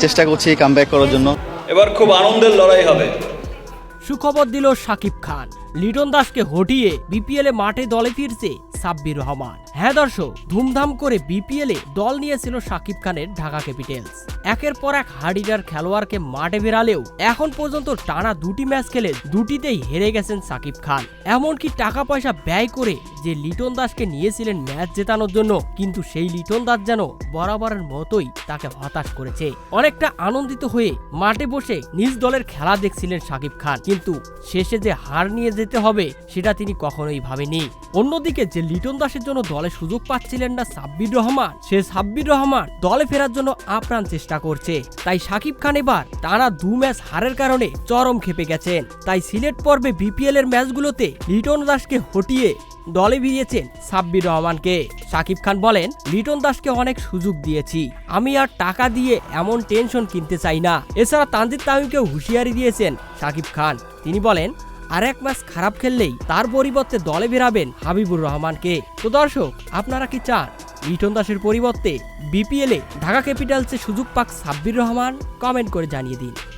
চেষ্টা করছি কাম করার জন্য। এবার খুব আনন্দের লড়াই হবে। সুখবর দিল সাকিব খান। লিটন দাসকে হটিয়ে বিপিএল এ মাঠে দলে ফিরছে সাব্বির রহমান। হ্যাঁ দর্শক ধুমধাম করে বিপিএল এ দল নিয়েছিল সাকিব খানের ঢাকা ক্যাপিটালস। একের পর এক হাডিডার খেলোয়াড়কে মাঠে বেরালেও এখন পর্যন্ত টানা দুটি ম্যাচ খেলে দুটিতেই হেরে গেছেন সাকিব খান। এমনকি টাকা পয়সা ব্যয় করে যে লিটন দাসকে নিয়েছিলেন ম্যাচ জেতানোর জন্য, কিন্তু সেই লিটন দাস যেন বরাবরের মতোই তাকে হতাশ করেছে। অনেকটা আনন্দিত হয়ে মাঠে বসে নিজ দলের খেলা দেখছিলেন সাকিব খান, কিন্তু শেষে যে হার নিয়ে যেতে হবে সেটা তিনি কখনোই ভাবেনি অন্যদিকে যে লিটন দাসের জন্য দলে সুযোগ পাচ্ছিলেন না সাব্বির রহমান, সে সাব্বির রহমান দলে ফেরার জন্য আপ্রাণ চেষ্টা করছে। তাই সাকিব খান এবার টানা দু ম্যাচ হারের কারণে চরম খেপে গেছেন। তাই সিলেট পর্বে বিপিএল এর ম্যাচগুলোতে লিটন দাসকে হটিয়ে দলে ভিড়িয়েছেন সাব্বির রহমানকে। সাকিব খান বলেন, লিটন দাসকে অনেক সুযোগ দিয়েছি। আমি আর টাকা দিয়ে এমন টেনশন কিনতে চাই না। এছাড়া তানজিদ তামিমকে হুঁশিয়ারি দিয়েছেন সাকিব খান। তিনি বলেন, আর এক ম্যাচ খারাপ খেললেই তার পরিবর্তে দলে বেরাবেন হাবিবুর রহমানকে। তো দর্শক, আপনারা কি চান লিটন দাসের পরিবর্তে বিপিএলে ঢাকা ক্যাপিটালসে সুযোগ পাক সাব্বির রহমান কমেন্ট করে জানিয়ে দিন।